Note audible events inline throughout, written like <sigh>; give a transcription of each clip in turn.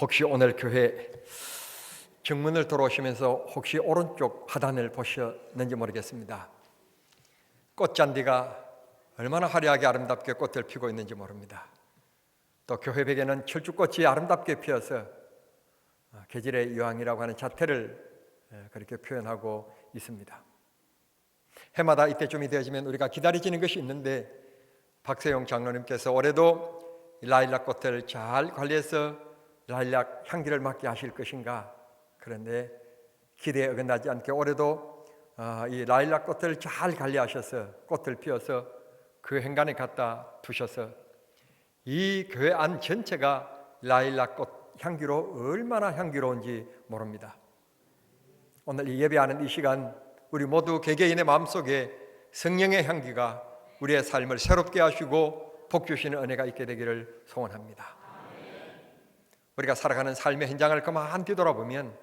혹시 오늘 교회 정문을 들어오시면서 혹시 오른쪽 하단을 보셨는지 모르겠습니다. 꽃잔디가 얼마나 화려하게 아름답게 꽃을 피고 있는지 모릅니다. 또 교회 벽에는 철쭉꽃이 아름답게 피어서 어, 계절의 유황이라고 하는 자태를 에, 그렇게 표현하고 있습니다. 해마다 이때쯤이 되어지면 우리가 기다려지는 것이 있는데 박세용 장로님께서 올해도 이 라일락 꽃을 잘 관리해서 라일락 향기를 맡게 하실 것인가 그런데 기대에 어긋나지 않게 올해도 아, 이 라일락 꽃을 잘 관리하셔서 꽃을 피워서 그 행간에 갖다 두셔서 이 교회 안 전체가 라일락 꽃 향기로 얼마나 향기로운지 모릅니다. 오늘 이 예배하는 이 시간 우리 모두 개개인의 마음속에 성령의 향기가 우리의 삶을 새롭게 하시고 복 주시는 은혜가 있게 되기를 소원합니다. 우리가 살아가는 삶의 현장을 그만 뒤돌아보면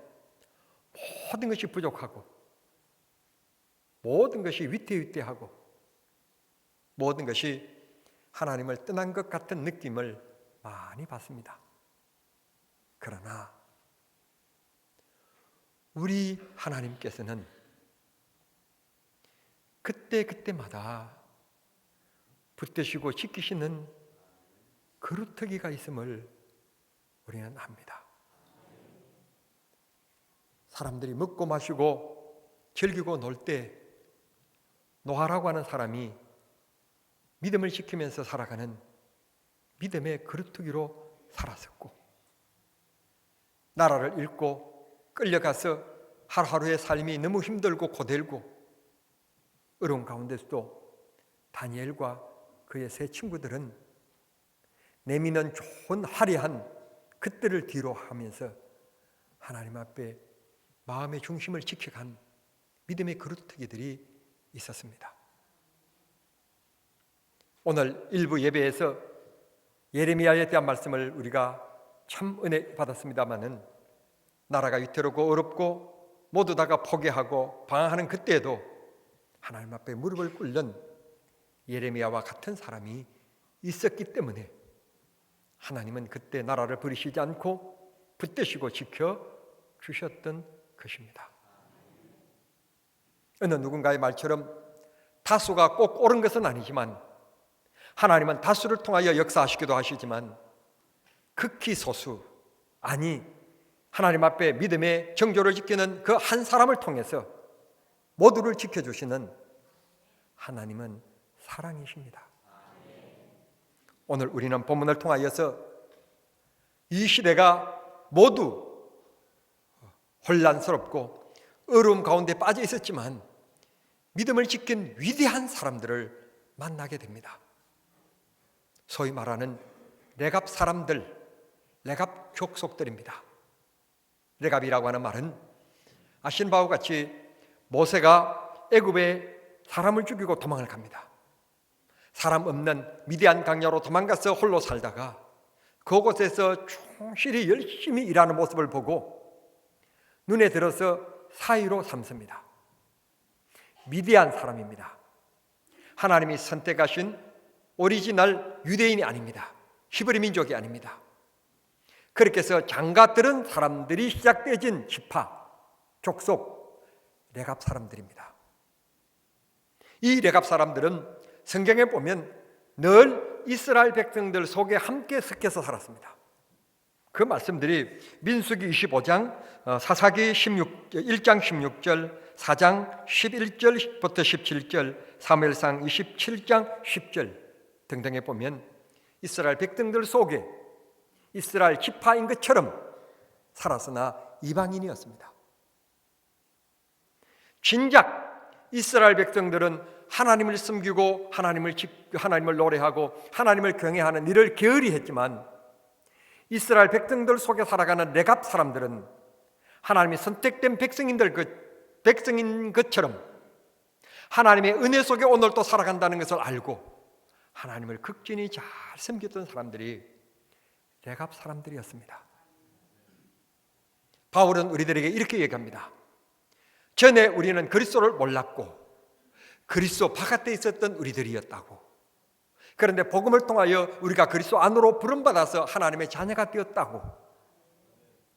모든 것이 부족하고 모든 것이 위태위태하고 모든 것이 하나님을 떠난 것 같은 느낌을 많이 받습니다. 그러나 우리 하나님께서는 그때 그때마다 붙드시고 지키시는 그루터기가 있음을 우리는 압니다. 사람들이 먹고 마시고 즐기고 놀 때 노아라고 하는 사람이 믿음을 지키면서 살아가는 믿음의 그루터기로 살았었고 나라를 잃고 끌려가서 하루하루의 삶이 너무 힘들고 고되고 어려운 가운데서도 다니엘과 그의 세 친구들은 내미는 좋은 화려한 그때를 뒤로 하면서 하나님 앞에 마음의 중심을 지켜간 믿음의 그루터기들이 있었습니다. 오늘 일부 예배에서 예레미야에 대한 말씀을 우리가 참 은혜 받았습니다마는 나라가 위태롭고 어렵고 모두 다가 포기하고 방황하는 그때에도 하나님 앞에 무릎을 꿇는 예레미야와 같은 사람이 있었기 때문에 하나님은 그때 나라를 버리시지 않고 붙드시고 지켜 주셨던 것입니다. 어느 누군가의 말처럼 다수가 꼭 옳은 것은 아니지만 하나님은 다수를 통하여 역사하시기도 하시지만 극히 소수 아니 하나님 앞에 믿음의 정조를 지키는 그 한 사람을 통해서 모두를 지켜주시는 하나님은 사랑이십니다. 오늘 우리는 본문을 통하여서 이 시대가 모두 혼란스럽고 어려움 가운데 빠져 있었지만 믿음을 지킨 위대한 사람들을 만나게 됩니다. 소위 말하는 레갑 사람들, 레갑 족속들입니다. 레갑이라고 하는 말은 아신 바와 같이 모세가 애굽에 사람을 죽이고 도망을 갑니다. 사람 없는 미디안 강야로 도망가서 홀로 살다가 그곳에서 충실히 열심히 일하는 모습을 보고 눈에 들어서 사이로 삼습니다. 미디안 사람입니다. 하나님이 선택하신 오리지널 유대인이 아닙니다. 히브리 민족이 아닙니다. 그렇게 해서 장가들은 사람들이 시작되어진 지파, 족속, 레갑 사람들입니다. 이 레갑 사람들은 성경에 보면 늘 이스라엘 백성들 속에 함께 섞여서 살았습니다. 그 말씀들이 민수기 25장, 어, 사사기 16, 1장 16절, 4장 11절부터 17절, 사무엘상 27장 10절 등등에 보면 이스라엘 백성들 속에 이스라엘 지파인 것처럼 살았으나 이방인이었습니다. 진작 이스라엘 백성들은 하나님을 섬기고 하나님을 하나님을 노래하고 하나님을 경외하는 일을 게으리 했지만 이스라엘 백성들 속에 살아가는 레갑 사람들은 하나님이 선택된 백성인들 그 백성인 것처럼 하나님의 은혜 속에 오늘도 살아간다는 것을 알고 하나님을 극진히 잘 섬겼던 사람들이 레갑 사람들이었습니다. 바울은 우리들에게 이렇게 얘기합니다. 전에 우리는 그리스도를 몰랐고 그리스도 바깥에 있었던 우리들이었다고. 그런데 복음을 통하여 우리가 그리스도 안으로 부름받아서 하나님의 자녀가 되었다고.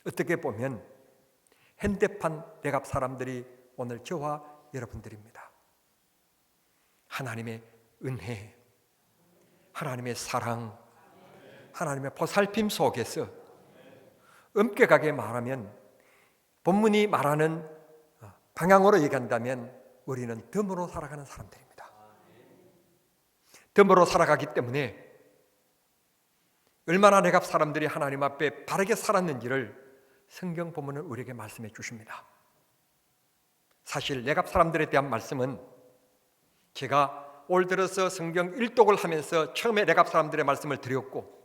어떻게 보면 현대판 대갑 사람들이 오늘 저와 여러분들입니다. 하나님의 은혜, 하나님의 사랑, 하나님의 보살핌 속에서 엄격하게 말하면 본문이 말하는 방향으로 얘기한다면 우리는 덤으로 살아가는 사람들입니다. 덤으로 살아가기 때문에 얼마나 내가 사람들이 하나님 앞에 바르게 살았는지를 성경 본문은 우리에게 말씀해 주십니다. 사실 내갑 사람들에 대한 말씀은 제가 올 들어서 성경 1독을 하면서 처음에 내갑 사람들의 말씀을 드렸고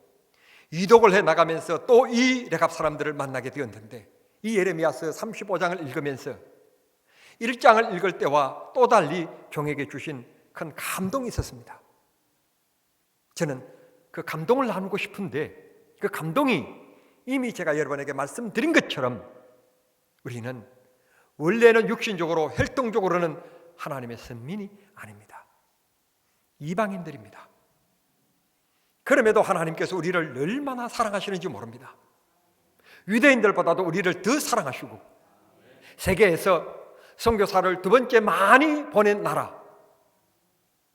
2독을 해 나가면서 또이 레갑 사람들을 만나게 되었는데 이 예레미야서 35장을 읽으면서 1장을 읽을 때와 또 달리 종에게 주신 큰 감동이 있었습니다. 저는 그 감동을 나누고 싶은데 그 감동이 이미 제가 여러분에게 말씀드린 것처럼 우리는 원래는 육신적으로 혈통적으로는 하나님의 선민이 아닙니다. 이방인들입니다. 그럼에도 하나님께서 우리를 얼마나 사랑하시는지 모릅니다. 유대인들보다도 우리를 더 사랑하시고 세계에서 선교사를 두 번째 많이 보낸 나라.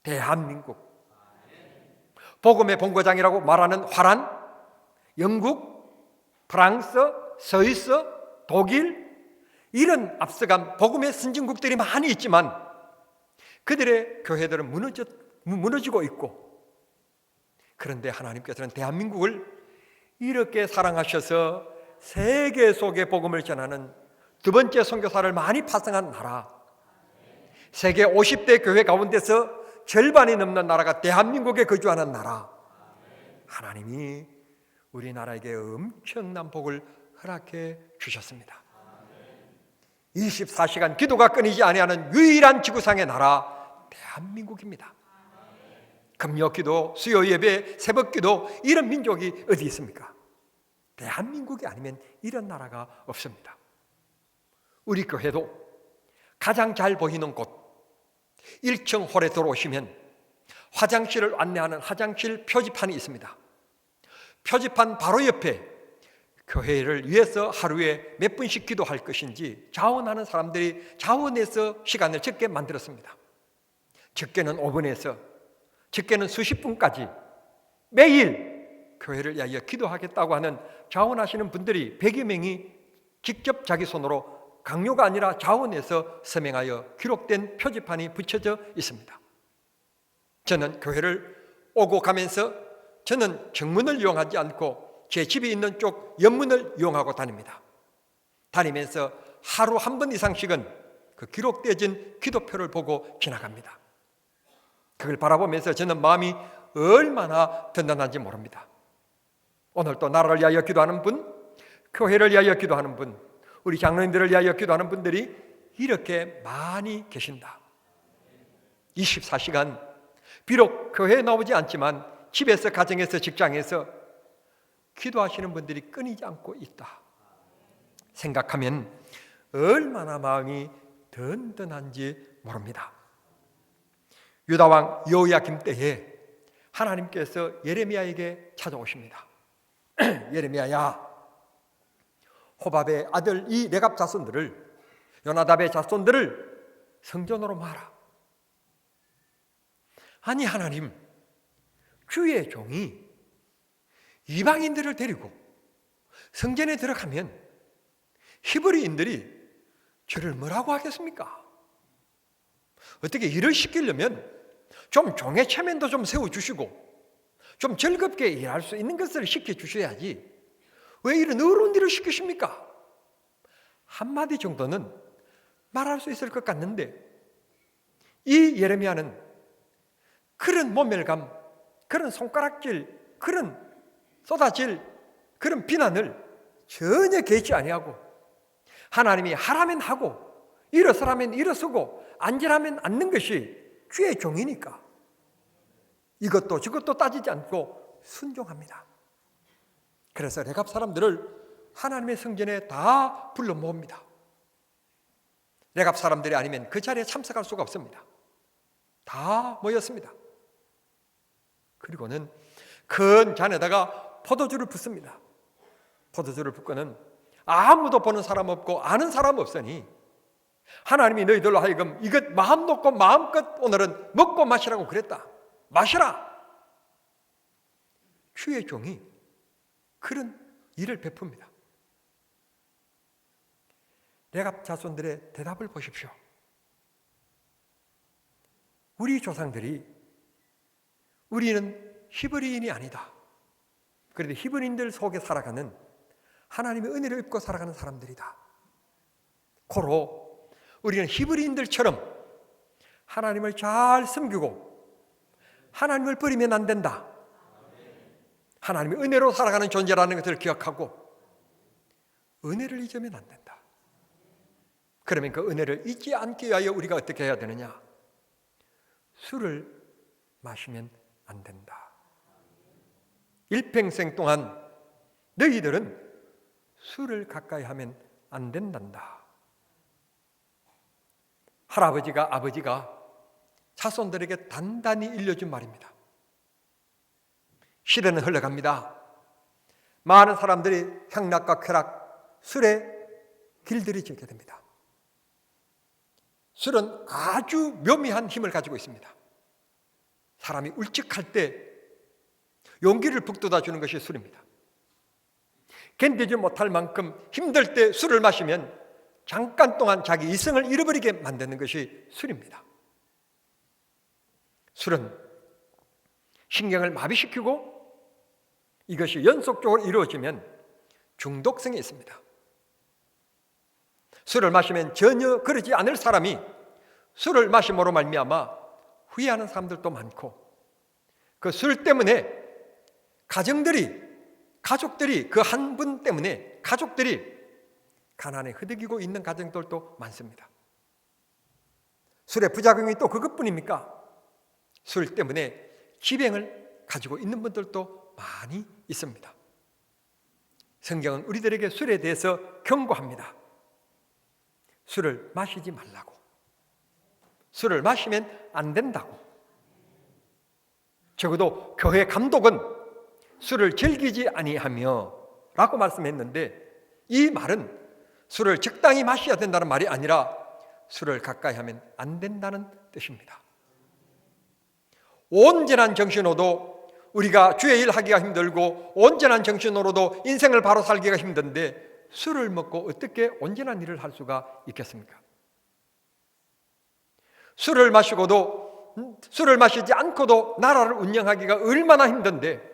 대한민국. 복음의 본거장이라고 말하는 화란 영국 프랑스 스위스 독일 이런 앞서간 복음의 선진국들이 많이 있지만 그들의 교회들은 무너져, 무너지고 있고 그런데 하나님께서는 대한민국을 이렇게 사랑하셔서 세계 속에 복음을 전하는 두 번째 선교사를 많이 파송한 나라. 세계 50대 교회 가운데서 절반이 넘는 나라가 대한민국에 거주하는 나라. 하나님이 우리나라에게 엄청난 복을 허락해 주셨습니다. 24시간 기도가 끊이지 아니하는 유일한 지구상의 나라 대한민국입니다. 금요 기도, 수요 예배, 새벽 기도 이런 민족이 어디 있습니까? 대한민국이 아니면 이런 나라가 없습니다. 우리 교회도 가장 잘 보이는 곳 1층 홀에 들어오시면 화장실을 안내하는 화장실 표지판이 있습니다. 표지판 바로 옆에 교회를 위해서 하루에 몇 분씩 기도할 것인지 자원하는 사람들이 자원해서 시간을 적게 만들었습니다. 적게는 5분에서 적게는 수십 분까지 매일 교회를 위하여 기도하겠다고 하는 자원하시는 분들이 100여 명이 직접 자기 손으로 강요가 아니라 자원해서 서명하여 기록된 표지판이 붙여져 있습니다. 저는 교회를 오고 가면서 저는 정문을 이용하지 않고 제 집이 있는 쪽 옆문을 이용하고 다닙니다. 다니면서 하루 한 번 이상씩은 그 기록되어진 기도표를 보고 지나갑니다. 그걸 바라보면서 저는 마음이 얼마나 든든한지 모릅니다. 오늘 또 나라를 위하여 기도하는 분, 교회를 위하여 기도하는 분, 우리 장로님들을 위하여 기도하는 분들이 이렇게 많이 계신다. 24시간 비록 교회에 나오지 않지만 집에서 가정에서 직장에서 기도하시는 분들이 끊이지 않고 있다. 생각하면 얼마나 마음이 든든한지 모릅니다. 유다 왕 여호야김 때에 하나님께서 예레미야에게 찾아오십니다. <clears throat> 예레미야야, 호밥의 아들 이 레갑 자손들을 요나답의 자손들을 성전으로 마라. 아니 하나님, 주의 종이 이방인들을 데리고 성전에 들어가면 히브리인들이 저를 뭐라고 하겠습니까? 어떻게 일을 시키려면 좀 종의 체면도 좀 세워주시고 좀 즐겁게 일할 수 있는 것을 시켜주셔야지 왜 이런 어려운 일을 시키십니까? 한마디 정도는 말할 수 있을 것 같는데 이 예레미야는 그런 모멸감, 그런 손가락질, 그런 쏟아질 그런 비난을 전혀 개치 아니하고 하나님이 하라면 하고 일어서라면 일어서고 앉으라면 앉는 것이 주의 종이니까 이것도 저것도 따지지 않고 순종합니다. 그래서 레갑 사람들을 하나님의 성전에 다 불러 모읍니다. 레갑 사람들이 아니면 그 자리에 참석할 수가 없습니다. 다 모였습니다. 그리고는 큰 잔에다가 포도주를 붓습니다. 포도주를 붓고는 아무도 보는 사람 없고 아는 사람 없으니 하나님이 너희들로 하여금 이것 마음 놓고 마음껏 오늘은 먹고 마시라고 그랬다. 마시라. 주의 종이 그런 일을 베풉니다. 레갑 자손들의 대답을 보십시오. 우리 조상들이 우리는 히브리인이 아니다. 그런데 히브리인들 속에 살아가는 하나님의 은혜를 입고 살아가는 사람들이다. 고로 우리는 히브리인들처럼 하나님을 잘 섬기고 하나님을 버리면 안 된다. 하나님의 은혜로 살아가는 존재라는 것을 기억하고 은혜를 잊으면 안 된다. 그러면 그 은혜를 잊지 않기 위하여 우리가 어떻게 해야 되느냐? 술을 마시면 안 된다. 일평생 동안 너희들은 술을 가까이 하면 안 된단다. 할아버지가 아버지가 자손들에게 단단히 일려준 말입니다. 시대는 흘러갑니다. 많은 사람들이 향락과 쾌락, 술에 길들여지게 됩니다. 술은 아주 묘미한 힘을 가지고 있습니다. 사람이 울적할 때 용기를 북돋아 주는 것이 술입니다. 견디지 못할 만큼 힘들 때 술을 마시면 잠깐 동안 자기 이성을 잃어버리게 만드는 것이 술입니다. 술은 신경을 마비시키고 이것이 연속적으로 이루어지면 중독성이 있습니다. 술을 마시면 전혀 그러지 않을 사람이 술을 마심으로 말미암아 후회하는 사람들도 많고 그 술 때문에 가정들이 가족들이 그 한 분 때문에 가족들이 가난에 흐드기고 있는 가정들도 많습니다. 술의 부작용이 또 그것뿐입니까? 술 때문에 기병을 가지고 있는 분들도 많이 있습니다. 성경은 우리들에게 술에 대해서 경고합니다. 술을 마시지 말라고. 술을 마시면 안 된다고. 적어도 교회 감독은 술을 즐기지 아니하며 라고 말씀했는데 이 말은 술을 적당히 마셔야 된다는 말이 아니라 술을 가까이 하면 안 된다는 뜻입니다. 온전한 정신으로도 우리가 주의 일 하기가 힘들고 온전한 정신으로도 인생을 바로 살기가 힘든데 술을 먹고 어떻게 온전한 일을 할 수가 있겠습니까? 술을 마시고도 술을 마시지 않고도 나라를 운영하기가 얼마나 힘든데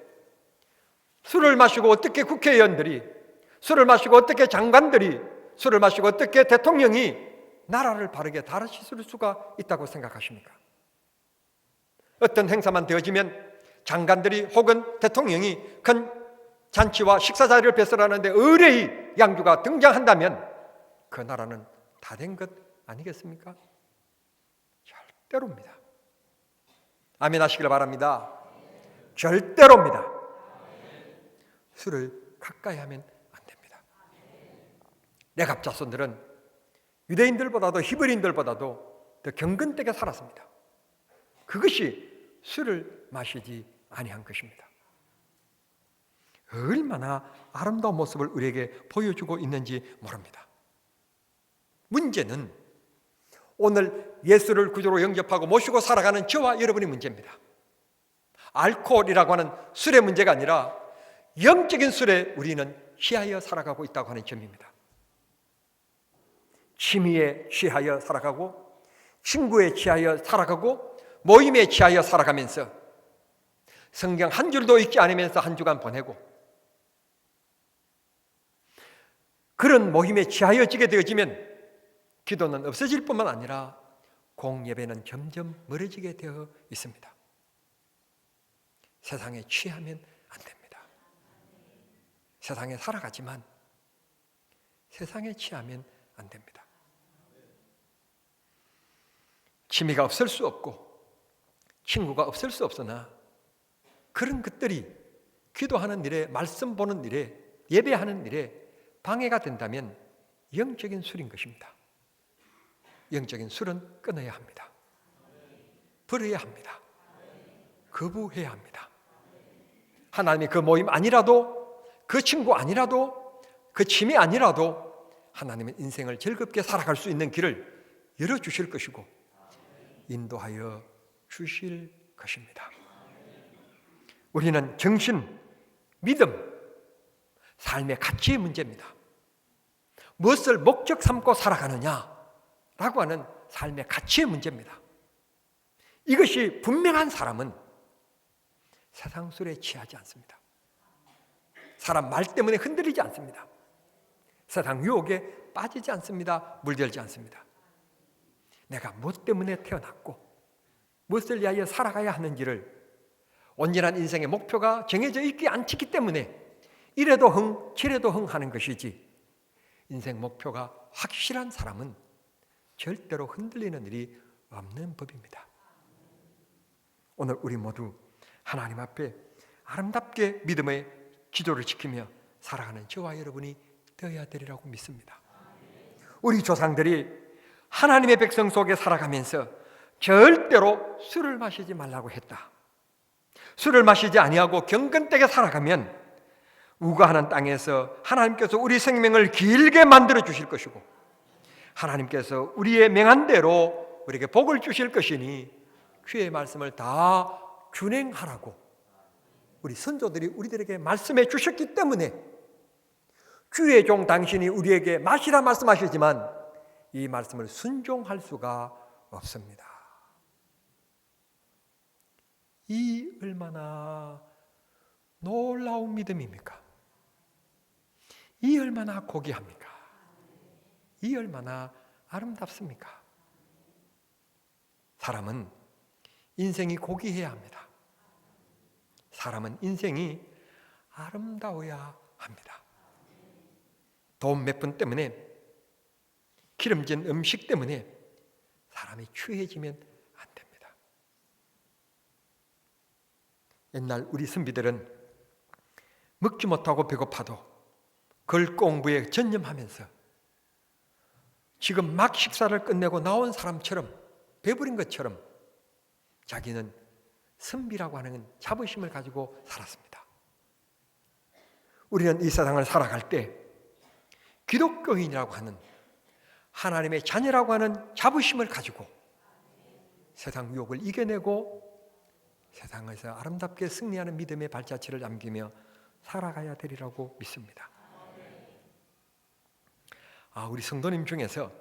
술을 마시고 어떻게 국회의원들이 술을 마시고 어떻게 장관들이 술을 마시고 어떻게 대통령이 나라를 바르게 다루실 수가 있다고 생각하십니까? 어떤 행사만 되어지면 장관들이 혹은 대통령이 큰 잔치와 식사 자리를 배설하는데 의뢰의 양주가 등장한다면 그 나라는 다 된 것 아니겠습니까? 절대로입니다. 아멘 하시길 바랍니다. 절대로입니다. 술을 가까이 하면 안 됩니다. 내 갑 자손들은 유대인들보다도 히브리인들보다도 더 경건되게 살았습니다. 그것이 술을 마시지 아니한 것입니다. 얼마나 아름다운 모습을 우리에게 보여주고 있는지 모릅니다. 문제는 오늘 예수를 구조로 영접하고 모시고 살아가는 저와 여러분의 문제입니다. 알코올이라고 하는 술의 문제가 아니라 영적인 술에 우리는 취하여 살아가고 있다고 하는 점입니다. 취미에 취하여 살아가고 친구에 취하여 살아가고 모임에 취하여 살아가면서 성경 한 줄도 읽지 않으면서 한 주간 보내고 그런 모임에 취하여지게 되어지면 기도는 없어질 뿐만 아니라 공예배는 점점 멀어지게 되어 있습니다. 세상에 취하면 안 됩니다. 세상에 살아가지만 세상에 취하면 안 됩니다. 취미가 없을 수 없고 친구가 없을 수 없으나 그런 것들이 기도하는 일에 말씀 보는 일에 예배하는 일에 방해가 된다면 영적인 술인 것입니다. 영적인 술은 끊어야 합니다. 버려야 합니다. 거부해야 합니다. 하나님이 그 모임 아니라도 그 친구 아니라도 그 짐이 아니라도 하나님은 인생을 즐겁게 살아갈 수 있는 길을 열어 주실 것이고 인도하여 주실 것입니다. 우리는 정신, 믿음, 삶의 가치의 문제입니다. 무엇을 목적 삼고 살아가느냐라고 하는 삶의 가치의 문제입니다. 이것이 분명한 사람은 세상 술에 취하지 않습니다. 사람 말 때문에 흔들리지 않습니다. 세상 유혹에 빠지지 않습니다. 물들지 않습니다. 내가 무엇 때문에 태어났고 무엇을 위하여 살아가야 하는지를 온전한 인생의 목표가 정해져 있지 않기 때문에 이래도 흥, 저래도 흥 하는 것이지 인생 목표가 확실한 사람은 절대로 흔들리는 일이 없는 법입니다. 오늘 우리 모두 하나님 앞에 아름답게 믿음의 기도를 지키며 살아가는 저와 여러분이 되어야 되리라고 믿습니다. 우리 조상들이 하나님의 백성 속에 살아가면서 절대로 술을 마시지 말라고 했다. 술을 마시지 아니하고 경건되게 살아가면 우거하는 땅에서 하나님께서 우리 생명을 길게 만들어 주실 것이고 하나님께서 우리의 명한 대로 우리에게 복을 주실 것이니 주의 말씀을 다 준행하라고 우리 선조들이 우리들에게 말씀해 주셨기 때문에 주의 종 당신이 우리에게 마시라 말씀하시지만 이 말씀을 순종할 수가 없습니다. 이 얼마나 놀라운 믿음입니까? 이 얼마나 고귀합니까? 이 얼마나 아름답습니까? 사람은 인생이 고귀해야 합니다. 사람은 인생이 아름다워야 합니다. 돈 몇 푼 때문에 기름진 음식 때문에 사람이 추해지면 안 됩니다. 옛날 우리 선비들은 먹지 못하고 배고파도 글 공부에 전념하면서 지금 막 식사를 끝내고 나온 사람처럼 배부린 것처럼 자기는 선비라고 하는 자부심을 가지고 살았습니다. 우리는 이 세상을 살아갈 때 기독교인이라고 하는 하나님의 자녀라고 하는 자부심을 가지고 세상 유혹을 이겨내고 세상에서 아름답게 승리하는 믿음의 발자취를 남기며 살아가야 되리라고 믿습니다. 아, 우리 성도님 중에서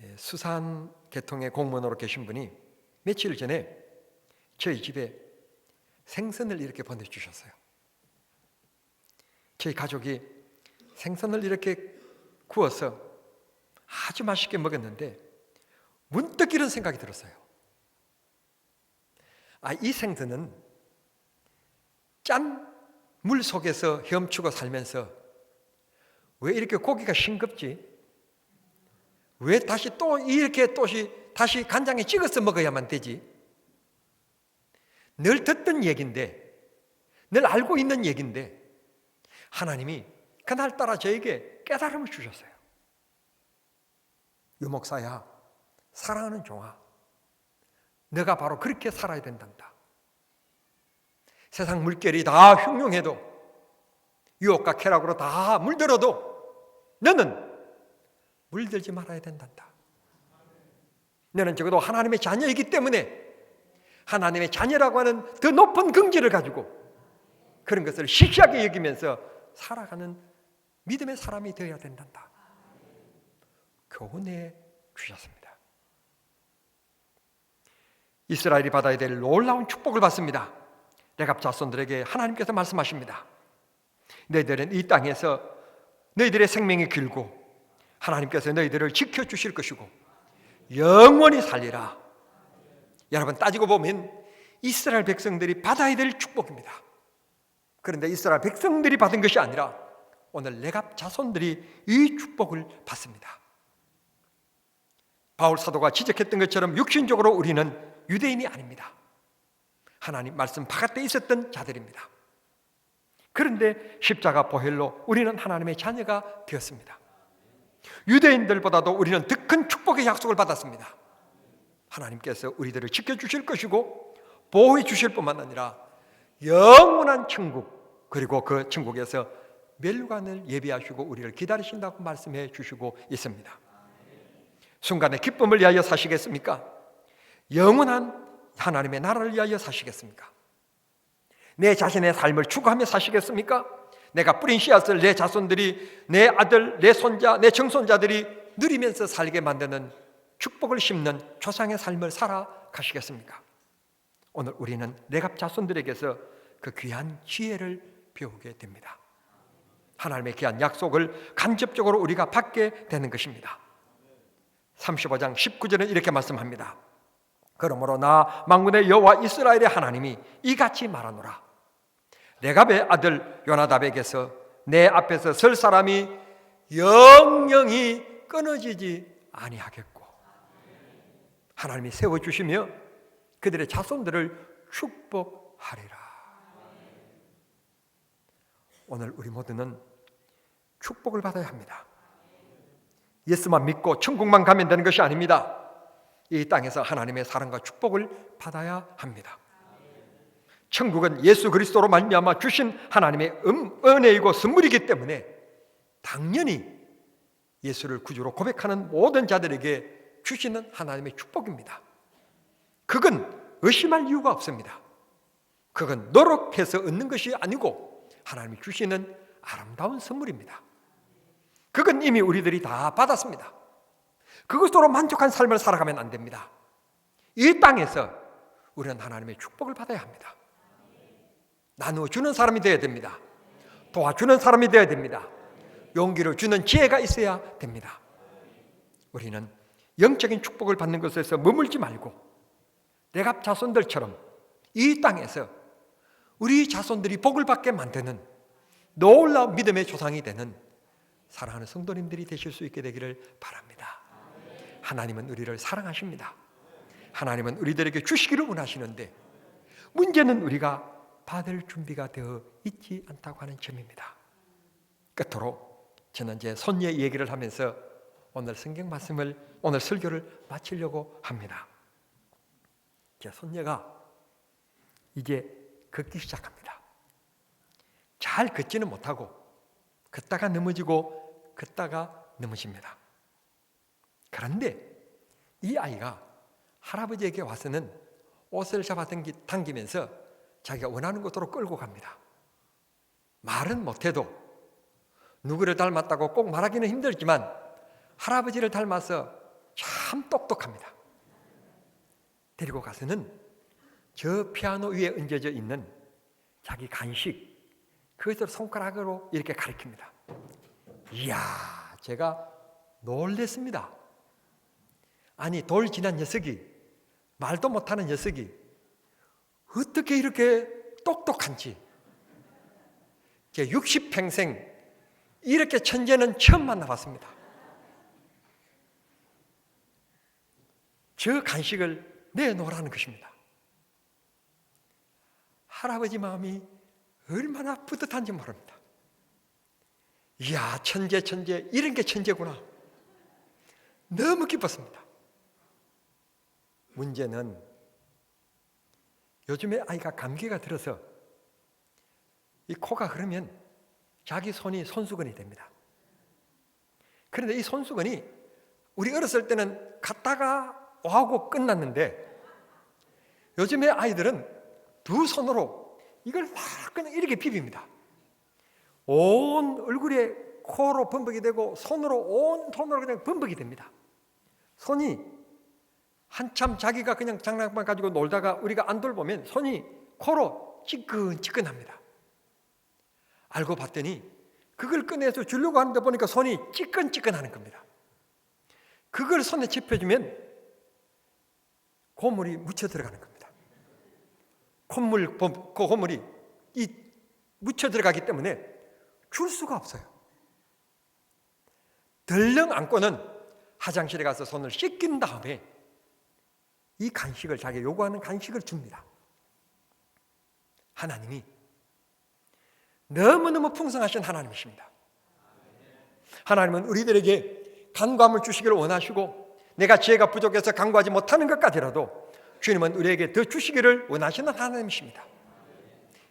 예, 수산 계통의 공무원으로 계신 분이 며칠 전에 저희 집에 생선을 이렇게 보내주셨어요. 저희 가족이 생선을 이렇게 구워서 아주 맛있게 먹었는데 문득 이런 생각이 들었어요. 아, 이 생선은 짠 물 속에서 헤엄치고 살면서 왜 이렇게 고기가 싱겁지? 왜 다시 또 이렇게 또시 다시 간장에 찍어서 먹어야만 되지? 늘 듣던 얘긴데, 늘 알고 있는 얘긴데, 하나님이 그날따라 저에게 깨달음을 주셨어요. 유목사야, 사랑하는 종아, 내가 바로 그렇게 살아야 된단다. 세상 물결이 다 흉흉해도 유혹과 쾌락으로 다 물들어도 너는 물들지 말아야 된단다. 너는 적어도 하나님의 자녀이기 때문에 하나님의 자녀라고 하는 더 높은 긍지를 가지고 그런 것을 시시하게 여기면서 살아가는 믿음의 사람이 되어야 된단다. 교훈해 주셨습니다. 이스라엘이 받아야 될 놀라운 축복을 받습니다. 레갑 자손들에게 하나님께서 말씀하십니다. 너희들은 이 땅에서 너희들의 생명이 길고 하나님께서 너희들을 지켜 주실 것이고 영원히 살리라. 여러분 따지고 보면 이스라엘 백성들이 받아야 될 축복입니다. 그런데 이스라엘 백성들이 받은 것이 아니라 오늘 레갑 자손들이 이 축복을 받습니다. 바울 사도가 지적했던 것처럼 육신적으로 우리는 유대인이 아닙니다. 하나님 말씀 바깥에 있었던 자들입니다. 그런데 십자가 보혈로 우리는 하나님의 자녀가 되었습니다. 유대인들보다도 우리는 더 큰 축복의 약속을 받았습니다. 하나님께서 우리들을 지켜주실 것이고 보호해 주실 뿐만 아니라 영원한 천국 그리고 그 천국에서 멸관을 예비하시고 우리를 기다리신다고 말씀해 주시고 있습니다. 순간의 기쁨을 위하여 사시겠습니까? 영원한 하나님의 나라를 위하여 사시겠습니까? 내 자신의 삶을 추구하며 사시겠습니까? 내가 뿌린 씨앗을 내 자손들이 내 아들, 내 손자, 내 청손자들이 누리면서 살게 만드는 축복을 심는 조상의 삶을 살아가시겠습니까? 오늘 우리는 내갑 자손들에게서 그 귀한 지혜를 배우게 됩니다. 하나님의 귀한 약속을 간접적으로 우리가 받게 되는 것입니다. 35장 19절은 이렇게 말씀합니다. 그러므로 나 망군의 여호와 이스라엘의 하나님이 이같이 말하노라. 레갑의 아들 요나답에게서 내 앞에서 설 사람이 영영이 끊어지지 아니하겠고 하나님이 세워 주시며 그들의 자손들을 축복하리라. 오늘 우리 모두는 축복을 받아야 합니다. 예수만 믿고 천국만 가면 되는 것이 아닙니다. 이 땅에서 하나님의 사랑과 축복을 받아야 합니다. 천국은 예수 그리스도로 말미암아 주신 하나님의 음, 은혜이고 선물이기 때문에 당연히 예수를 구주로 고백하는 모든 자들에게 주시는 하나님의 축복입니다. 그건 의심할 이유가 없습니다. 그건 노력해서 얻는 것이 아니고 하나님이 주시는 아름다운 선물입니다. 그건 이미 우리들이 다 받았습니다. 그것으로 만족한 삶을 살아가면 안 됩니다. 이 땅에서 우리는 하나님의 축복을 받아야 합니다. 나누어 주는 사람이 되어야 됩니다. 도와주는 사람이 되어야 됩니다. 용기를 주는 지혜가 있어야 됩니다. 우리는 영적인 축복을 받는 것에서 머물지 말고 내가 자손들처럼 이 땅에서 우리 자손들이 복을 받게 만드는 놀라운 믿음의 조상이 되는 사랑하는 성도님들이 되실 수 있게 되기를 바랍니다. 하나님은 우리를 사랑하십니다. 하나님은 우리들에게 주시기를 원하시는데 문제는 우리가 받을 준비가 되어 있지 않다고 하는 점입니다. 끝으로 저는 이제 손녀 얘기를 하면서 오늘 성경 말씀을 오늘 설교를 마치려고 합니다. 제 손녀가 이제 걷기 시작합니다. 잘 걷지는 못하고 걷다가 넘어지고 걷다가 넘어집니다. 그런데 이 아이가 할아버지에게 와서는 옷을 잡아 당기면서 자기가 원하는 곳으로 끌고 갑니다. 말은 못해도 누구를 닮았다고 꼭 말하기는 힘들지만 할아버지를 닮아서 참 똑똑합니다. 데리고 가서는 저 피아노 위에 얹어져 있는 자기 간식 그것을 손가락으로 이렇게 가리킵니다. 이야, 제가 놀랬습니다. 아니 돌 지난 녀석이 말도 못하는 녀석이 어떻게 이렇게 똑똑한지 제 60평생 이렇게 천재는 처음 만나봤습니다. 저 간식을 내놓으라는 것입니다. 할아버지 마음이 얼마나 뿌듯한지 모릅니다. 이야, 천재, 천재, 이런 게 천재구나. 너무 기뻤습니다. 문제는 요즘에 아이가 감기가 들어서 이 코가 흐르면 자기 손이 손수건이 됩니다. 그런데 이 손수건이 우리 어렸을 때는 갔다가 와고 끝났는데 요즘의 아이들은 두 손으로 이걸 막 그냥 이렇게 비빕니다. 온 얼굴에 코로 범벅이 되고 손으로 온 손으로 그냥 범벅이 됩니다. 손이 한참 자기가 그냥 장난감 가지고 놀다가 우리가 안 돌보면 손이 코로 찌끈찌끈합니다. 알고 봤더니 그걸 꺼내서 주려고 하는데 보니까 손이 찌끈찌끈하는 겁니다. 그걸 손에 짚어주면 고물이 묻혀 들어가는 겁니다. 콧물, 그 고물이 이 묻혀 들어가기 때문에 줄 수가 없어요. 덜렁 안고는 화장실에 가서 손을 씻긴 다음에 이 간식을 자기가 요구하는 간식을 줍니다. 하나님이 너무너무 풍성하신 하나님이십니다. 하나님은 우리들에게 간과함을 주시기를 원하시고 내가 지혜가 부족해서 간과하지 못하는 것까지라도 주님은 우리에게 더 주시기를 원하시는 하나님이십니다.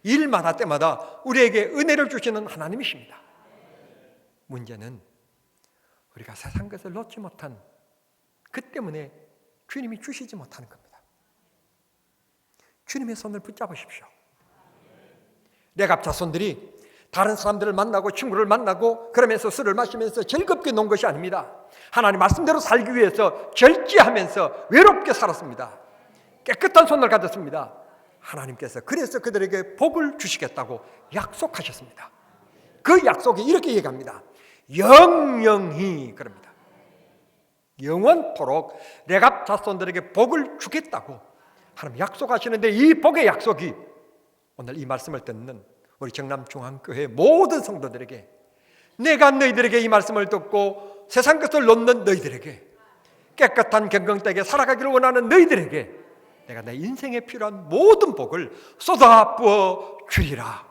일마다 때마다 우리에게 은혜를 주시는 하나님이십니다. 문제는 우리가 세상 것을 놓지 못한 그 때문에 주님이 주시지 못하는 겁니다. 주님의 손을 붙잡으십시오. 내갑 자손들이 다른 사람들을 만나고 친구를 만나고 그러면서 술을 마시면서 즐겁게 논 것이 아닙니다. 하나님 말씀대로 살기 위해서 절제하면서 외롭게 살았습니다. 깨끗한 손을 가졌습니다. 하나님께서 그래서 그들에게 복을 주시겠다고 약속하셨습니다. 그 약속이 이렇게 얘기합니다. 영영히 그럽니다. 영원토록 내가 자손들에게 복을 주겠다고 하나님 약속하시는데 이 복의 약속이 오늘 이 말씀을 듣는 우리 정남중앙교회 모든 성도들에게 내가 너희들에게 이 말씀을 듣고 세상 것을 놓는 너희들에게 깨끗한 경건되게 살아가기를 원하는 너희들에게 내가 내 인생에 필요한 모든 복을 쏟아 부어 주리라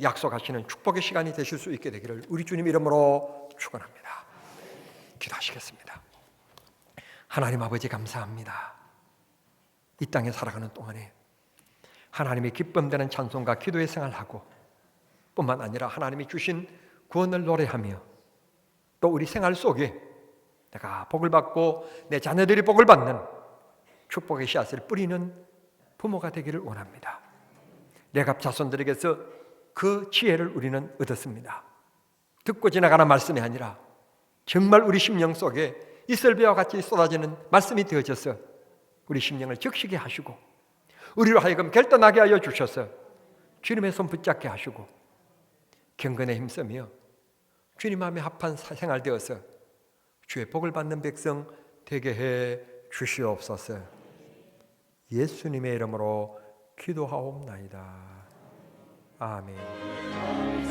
약속하시는 축복의 시간이 되실 수 있게 되기를 우리 주님 이름으로 축원합니다. 기도하시겠습니다. 하나님 아버지 감사합니다. 이 땅에 살아가는 동안에 하나님의 기쁨되는 찬송과 기도의 생활하고 뿐만 아니라 하나님이 주신 구원을 노래하며 또 우리 생활 속에 내가 복을 받고 내 자녀들이 복을 받는 축복의 씨앗을 뿌리는 부모가 되기를 원합니다. 내가 자손들에게서 그 지혜를 우리는 얻었습니다. 듣고 지나가는 말씀이 아니라 정말 우리 심령 속에 이슬비와 같이 쏟아지는 말씀이 되어져서 우리 심령을 적시게 하시고 우리로 하여금 결단하게 하여 주셔서 주님의 손 붙잡게 하시고 경건에 힘쓰며 주님 마음에 합한 생활 되어서 주의 복을 받는 백성 되게 해 주시옵소서. 예수님의 이름으로 기도하옵나이다. 아멘.